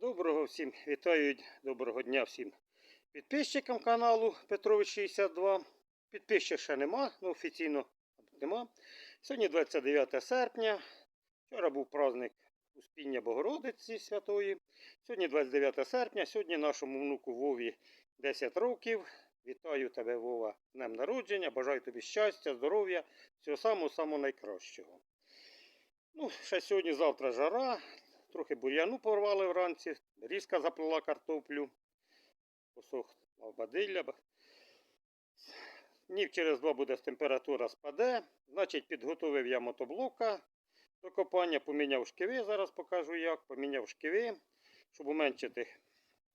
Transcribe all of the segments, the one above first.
Доброго всім вітаю, доброго дня всім підписчикам каналу Петрович 62. Підписчик ще нема, ну офіційно нема. Сьогодні 29 серпня. Вчора був праздник Успіння Богородиці Святої. Сьогодні 29 серпня. Сьогодні нашому внуку Вові 10 років. Вітаю тебе, Вова, днем народження. Бажаю тобі щастя, здоров'я, всього самого самого найкращого. Ну, ще сьогодні-завтра жара, Трохи бур'яну порвали вранці, різка заплила картоплю, посохла бадилля. Днів через два буде температура спаде. Значить, підготовив я мотоблока до копання, поміняв шківи, зараз покажу як. Поміняв шківи, щоб уменшити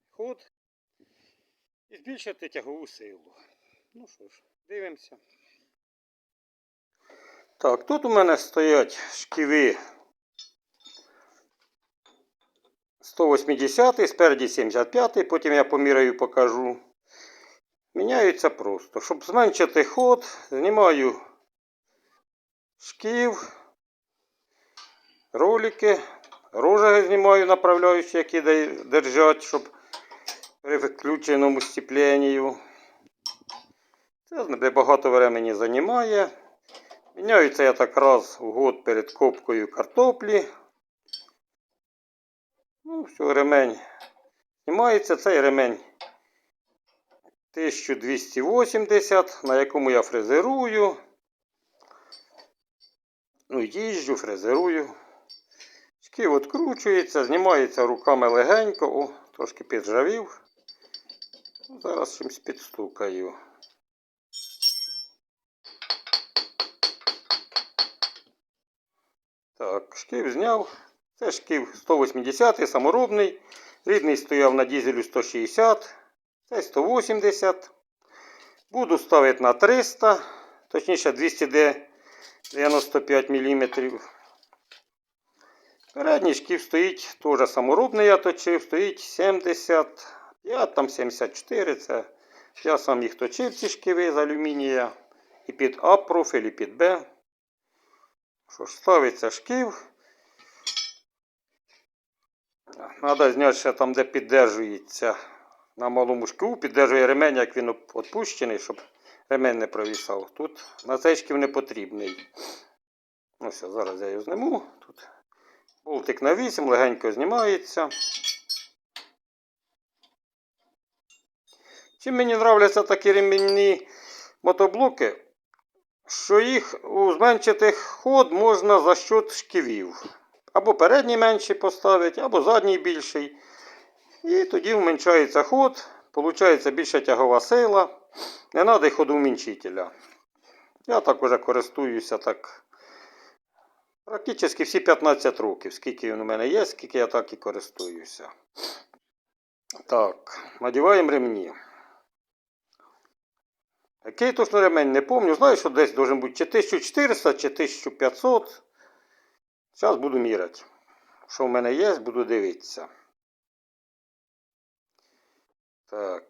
ход і збільшити тягову силу. Ну що ж, дивимося. Так, тут у мене стоять шківи 180, спереді 75, потім я поміряю покажу. Міняються просто. Щоб зменшити ход, знімаю шків, ролики, рожаги знімаю, направляючи, які держать, щоб при включеному стіпленню. Це багато времени займає. Міняються я так раз в год перед копкою картоплі. Ну, все, ремень знімається. Цей ремень 1280, на якому я фрезерую. Ну, їжджу, фрезерую. Шків відкручується, знімається руками легенько. О, трошки піджавів. Зараз чимось підстукаю. Так, шків зняв. Це шків 180 саморобний. Рідний стояв на дізелю 160, це 180. Буду ставити на 300, точніше 295 мм. Передній шків стоїть теж саморобний я точив, стоїть 75, там 74. Це я сам їх точив, ці шківи з алюмінія. І під А профіль, і під Б. Що ж, ставиться шків. Треба зняти ще там, де піддержується на малому шківу, піддержує ремень, як він відпущений, щоб ремень не провісав. Тут на цей шків не потрібний. Ось, зараз я його зніму. Тут болтик на 8, легенько знімається. Чим мені нравляться такі ремінні мотоблоки, що їх зменшити ход можна за счет шківів. Або передній менший поставити, або задній більший. І тоді вменшається ход, виходить більша тягова сила. Не треба ходоумінчителя. Я так уже користуюся так. Практично всі 15 років, скільки він у мене є, скільки я так і користуюся. Так, надіваємо ремні. Який точно ремень не пам'ятаю. Знаю, що десь должен бути чи 1400, чи 1500. Зараз буду міряти. Що в мене є, буду дивитися. Так.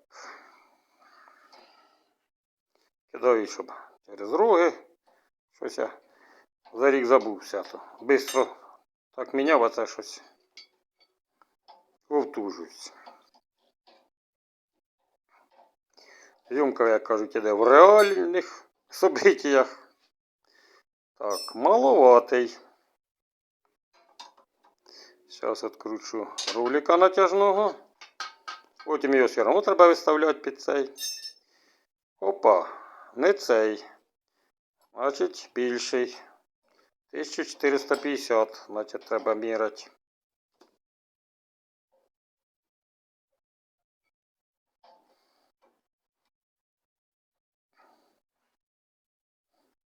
Кидаю, щоб через роги. Щось я за рік забувся. То Бистро так міняв, а це щось вовтужусь. Зйомка, як кажуть, іде в реальних событиях. Так, маловатий. Зараз відкручу рулика натяжного. Потім його все одно треба виставляти під цей. Опа, не цей. Значить, більший. 1450, значить, треба міряти.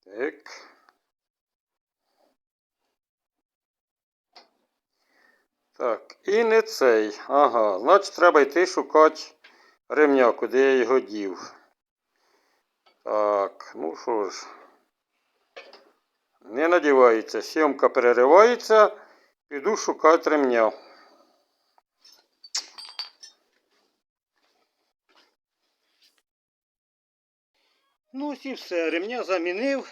Так. Так, і не цей. Ага, значить треба йти шукати ремня, куди я його дів. Так, ну що ж. Не надівається. Сімка переривається. Піду шукати ремня. Ну і все. Ремня замінив.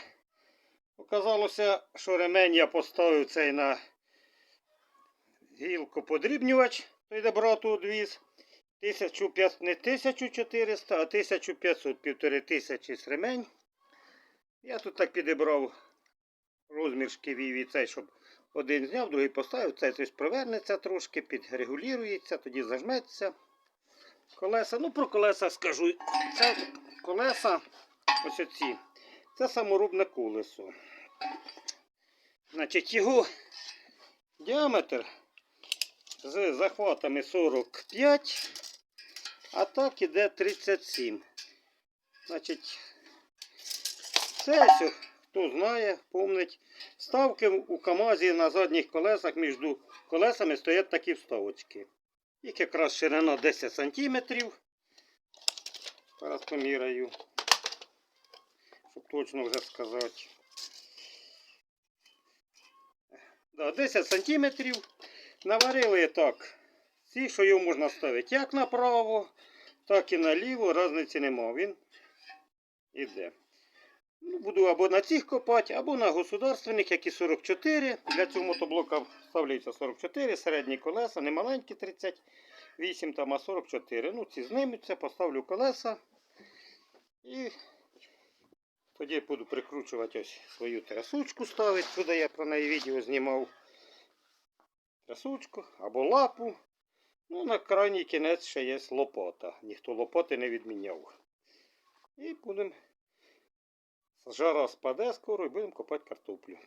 Оказалося, що ремень я поставив цей на гілкоподрібнювач. той де брату одвіз. 1500, не 1400, а 1500, півтори тисячі з ремень. Я тут так підібрав розмір шківів і цей, щоб один зняв, другий поставив, цей ось провернеться трошки, підрегулюється, тоді зажметься. Колеса, ну про колеса скажу. Це колеса, ось оці, це саморубне колесо. Значить, його діаметр з захватами 45, а так іде 37. Значить, це хто знає, помнить. Ставки у КАМАЗі на задніх колесах між колесами стоять такі вставочки. Їх якраз ширина 10 см. Зараз поміряю, щоб точно вже сказати. Да, 10 см. Наварили так. Ці, що його можна ставити як направо, так і наліво. Разниці нема. Він іде. Ну, буду або на цих копати, або на государственних, які 44. Для цього мотоблока вставляється 44, середні колеса, не маленькі 38, там, а 44. Ну, ці знимуться, поставлю колеса. І тоді буду прикручувати ось свою трясучку ставити. Сюди я про неї відео знімав. Трясучку або лапу. Ну, на крайній кінець ще є лопата. Ніхто лопати не відміняв. І будемо Жара спаде скоро і будемо копати картоплю.